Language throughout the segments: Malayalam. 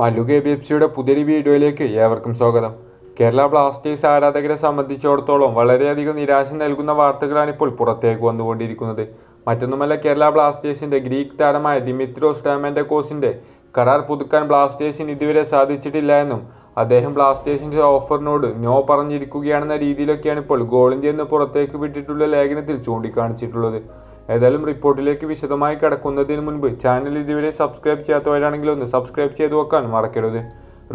മല്ലു കെ ബി എഫ് സിയുടെ പുതിയൊരു വീഡിയോയിലേക്ക് ഏവർക്കും സ്വാഗതം. കേരള ബ്ലാസ്റ്റേഴ്സ് ആരാധകരെ സംബന്ധിച്ചിടത്തോളം വളരെയധികം നിരാശ നൽകുന്ന വാർത്തകളാണ് ഇപ്പോൾ പുറത്തേക്ക് വന്നുകൊണ്ടിരിക്കുന്നത്. മറ്റൊന്നുമല്ല കേരള ബ്ലാസ്റ്റേഴ്സിന്റെ ഗ്രീക്ക് താരമായ ദിമിത്രോസ് ഡാമൻഡക്കോസിന്റെ കരാർ പുതുക്കാൻ ബ്ലാസ്റ്റേഴ്സിന് ഇതുവരെ സാധിച്ചിട്ടില്ല എന്നും അദ്ദേഹം ബ്ലാസ്റ്റേഴ്സിന്റെ ഓഫറിനോട് നോ പറഞ്ഞിരിക്കുകയാണെന്ന രീതിയിലൊക്കെയാണ് ഇപ്പോൾ ഗോൾ ഇന്ത്യ എന്ന് പുറത്തേക്ക് വിട്ടിട്ടുള്ള ലേഖനത്തിൽ ചൂണ്ടിക്കാണിച്ചിട്ടുള്ളത്. ഏതായാലും റിപ്പോർട്ടിലേക്ക് വിശദമായി കടക്കുന്നതിന് മുൻപ് ചാനൽ ഇതുവരെ സബ്സ്ക്രൈബ് ചെയ്യാത്തവരാണെങ്കിൽ ഒന്ന് സബ്സ്ക്രൈബ് ചെയ്തു വെക്കാൻ മറക്കരുത്.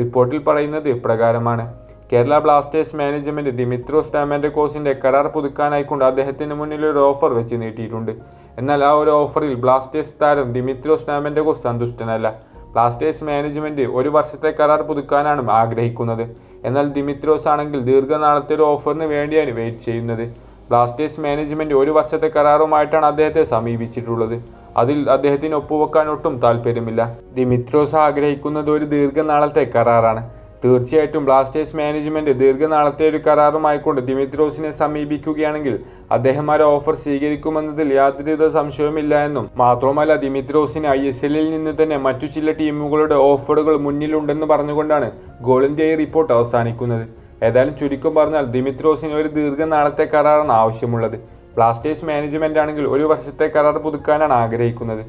റിപ്പോർട്ടിൽ പറയുന്നത് ഇപ്രകാരമാണ്. കേരള ബ്ലാസ്റ്റേഴ്സ് മാനേജ്മെന്റ് ദിമിത്രോസ് കോസിന്റെ കരാർ പുതുക്കാനായിക്കൊണ്ട് അദ്ദേഹത്തിന് മുന്നിൽ ഒരു ഓഫർ വെച്ച് നീട്ടിയിട്ടുണ്ട്. എന്നാൽ ആ ഒരു ഓഫറിൽ ബ്ലാസ്റ്റേഴ്സ് താരം ദിമിത്രോസ് കോസ് സന്തുഷ്ടനല്ല. ബ്ലാസ്റ്റേഴ്സ് മാനേജ്മെന്റ് ഒരു വർഷത്തെ കരാർ പുതുക്കാനാണ് ആഗ്രഹിക്കുന്നത്. എന്നാൽ ദിമിത്രോസ് ആണെങ്കിൽ ദീർഘനാളത്തെ ഒരു ഓഫറിന് വേണ്ടിയാണ് വെയിറ്റ് ചെയ്യുന്നത്. ബ്ലാസ്റ്റേഴ്സ് മാനേജ്മെന്റ് ഒരു വർഷത്തെ കരാറുമായിട്ടാണ് അദ്ദേഹത്തെ സമീപിച്ചിട്ടുള്ളത്. അതിൽ അദ്ദേഹത്തിന് ഒപ്പുവെക്കാൻ ഒട്ടും താല്പര്യമില്ല. ദിമിത്രോസ് ആഗ്രഹിക്കുന്നത് ഒരു ദീർഘനാളത്തെ കരാറാണ്. തീർച്ചയായിട്ടും ബ്ലാസ്റ്റേഴ്സ് മാനേജ്മെന്റ് ദീർഘനാളത്തെ ഒരു കരാറുമായിക്കൊണ്ട് ദിമിത്രോസിനെ സമീപിക്കുകയാണെങ്കിൽ അദ്ദേഹം ആ ഓഫർ സ്വീകരിക്കുമെന്നതിൽ യാതൊരുവിധ സംശയവുമില്ല എന്നും. മാത്രമല്ല ദിമിത്രോസിന് ഐ എസ് എല്ലിൽ നിന്ന് തന്നെ മറ്റു ചില ടീമുകളുടെ ഓഫറുകൾ മുന്നിലുണ്ടെന്ന് പറഞ്ഞുകൊണ്ടാണ് ഗോൾ ഇന്ത്യ റിപ്പോർട്ട് അവസാനിക്കുന്നത്. ഏതായാലും ചുരുക്കം പറഞ്ഞാൽ ദിമിത്രോസിന് ഒരു ദീർഘനാളത്തെ കരാറാണ് ആവശ്യമുള്ളത്. ബ്ലാസ്റ്റേഴ്സ് മാനേജ്മെന്റ് ആണെങ്കിൽ ഒരു വർഷത്തെ കരാർ പുതുക്കാനാണ് ആഗ്രഹിക്കുന്നത്.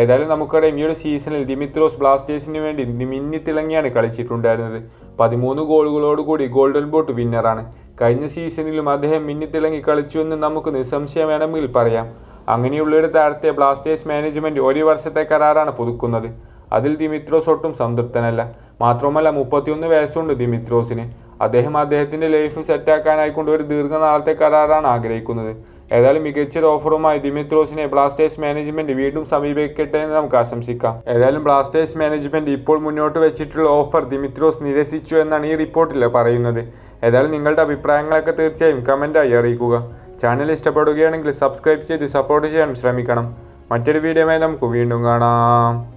ഏതായാലും നമുക്കറിയാം ഈ ഒരു സീസണിൽ ദിമിത്രോസ് ബ്ലാസ്റ്റേഴ്സിന് വേണ്ടി മിന്നിത്തിളങ്ങിയാണ് കളിച്ചിട്ടുണ്ടായിരുന്നത്. പതിമൂന്ന് ഗോളുകളോടുകൂടി ഗോൾഡൻ ബോട്ട് വിന്നറാണ് കഴിഞ്ഞ സീസണിലും അദ്ദേഹം മിന്നിത്തിളങ്ങി കളിച്ചു എന്ന് നമുക്ക് നിസ്സംശയം വേണമെങ്കിൽ പറയാം. അങ്ങനെയുള്ളൊരു താരത്തെ ബ്ലാസ്റ്റേഴ്സ് മാനേജ്മെന്റ് ഒരു വർഷത്തെ കരാറാണ് പുതുക്കുന്നത്. അതിൽ ദിമിത്രോസ് ഒട്ടും സംതൃപ്തനല്ല. മാത്രമല്ല മുപ്പത്തിയൊന്ന് വയസ്സുണ്ട് ദിമിത്രോസിന്. അദ്ദേഹം അദ്ദേഹത്തിന്റെ ലൈഫ് സെറ്റാക്കാനായിക്കൊണ്ട് ഒരു ദീർഘനാളത്തെ കരാറാണ് ആഗ്രഹിക്കുന്നത്. ഏതായാലും മികച്ച ഒരു ഓഫറുമായി ദിമിത്രോസിനെ ബ്ലാസ്റ്റേഴ്സ് മാനേജ്മെന്റ് വീണ്ടും സമീപിക്കട്ടെ എന്ന് നമുക്ക് ആശംസിക്കാം. ഏതായാലും ബ്ലാസ്റ്റേഴ്സ് മാനേജ്മെന്റ് ഇപ്പോൾ മുന്നോട്ട് വെച്ചിട്ടുള്ള ഓഫർ ദിമിത്രോസ് നിരസിച്ചു എന്നാണ് ഈ റിപ്പോർട്ടിൽ പറയുന്നത്. ഏതായാലും നിങ്ങളുടെ അഭിപ്രായങ്ങളൊക്കെ തീർച്ചയായും കമന്റായി അറിയിക്കുക. ചാനൽ ഇഷ്ടപ്പെടുകയാണെങ്കിൽ സബ്സ്ക്രൈബ് ചെയ്ത് സപ്പോർട്ട് ചെയ്യാൻ ശ്രമിക്കണം. മറ്റൊരു വീഡിയോയുമായി നമുക്ക് വീണ്ടും കാണാം.